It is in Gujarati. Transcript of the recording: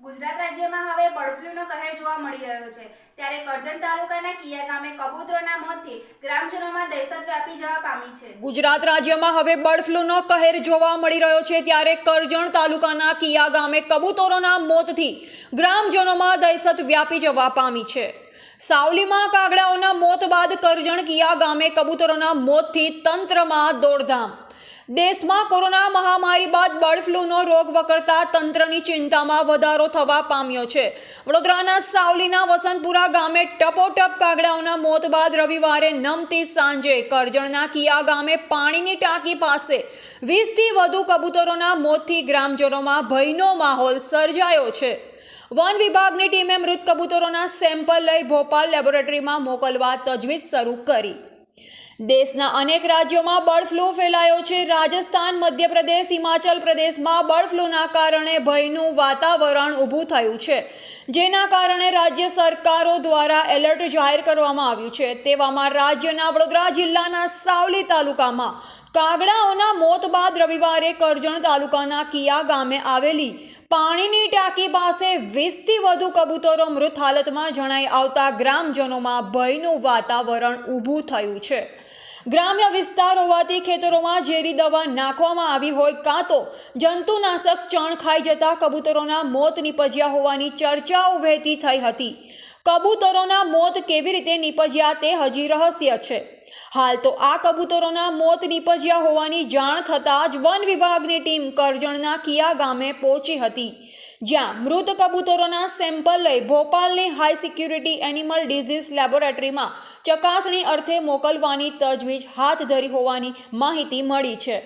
ગુજરાત રાજ્યમાં હવે બર્ડ ફ્લૂનો કહેર જોવા મળી રહ્યો છે. ત્યારે કરજણ તાલુકાના કિયા ગામે કબૂતરોના મોતથી ગ્રામજનોમાં દહેશત વ્યાપી જવા પામી છે. ગુજરાત રાજ્યમાં હવે બર્ડ ફ્લૂનો કહેર જોવા મળી રહ્યો છે ત્યારે કરજણ તાલુકાના કિયા ગામે કબૂતરોના મોતથી ગ્રામજનોમાં દહેશત વ્યાપી જવા પામી છે. સાવલીમાં કાગડાઓના મોત બાદ કરજણ કિયા ગામે કબૂતરોના મોતથી તંત્રમાં દોડધામ દેશમાં કોરોના મહામારી બાદ બર્ડ ફ્લૂનો રોગ વકરતા તંત્રની ચિંતામાં વધારો થવા પામ્યો છે. વડોદરાના સાવલીના વસંતપુરા ગામે ટપોટપ કાગડાઓના મોત બાદ રવિવારે નમતી સાંજે કરજણના કિયા ગામે પાણીની ટાંકી પાસે વીસથી વધુ કબૂતરોના મોતથી ગ્રામજનોમાં ભયનો માહોલ સર્જાયો છે. વન વિભાગની ટીમે મૃત કબૂતરોના સેમ્પલ લઈ ભોપાલ લેબોરેટરીમાં મોકલવા તજવીજ શરૂ કરી. દેશના અનેક રાજ્યોમાં બર્ડ ફ્લૂ ફેલાયો છે. રાજસ્થાન, મધ્યપ્રદેશ, હિમાચલ પ્રદેશમાં બર્ડ ફ્લૂના કારણે ભયનું વાતાવરણ ઊભું થયું છે. જેના કારણે રાજ્ય સરકારો દ્વારા એલર્ટ જાહેર કરવામાં આવ્યું છે. તેવામાં રાજ્યના વડોદરા જિલ્લાના સાવલી તાલુકામાં કાગડાઓના મોત બાદ રવિવારે કરજણ તાલુકાના કિયા ગામે આવેલી પાણીની ટાંકી પાસે વીસથી વધુ કબૂતરો મૃત હાલતમાં જણાઈ આવતા ગ્રામજનોમાં ભયનું વાતાવરણ ઊભું થયું છે. ગ્રામ્ય વિસ્તાર હોવાથી ખેતરોમાં ઝેરી દવા નાખવામાં આવી હોય કાં તો જંતુનાશક ચણ ખાઈ જતા કબૂતરોના મોત નીપજ્યા હોવાની ચર્ચાઓ વહેતી થઈ હતી. કબૂતરોના મોત કેવી રીતે નીપજ્યા તે હજી રહસ્ય છે. હાલ તો આ કબૂતરોના મોત નીપજ્યા હોવાની જાણ થતાં જ વન વિભાગની ટીમ કરજણના કિયા ગામે પહોંચી હતી. જ્યાં મૃત કબૂતરોના સેમ્પલ લઈ ભોપાલની હાઈ સિક્યુરિટી એનિમલ ડિઝીઝ લેબોરેટરીમાં ચકાસણી અર્થે મોકલવાની તજવીજ હાથ ધરી હોવાની માહિતી મળી છે.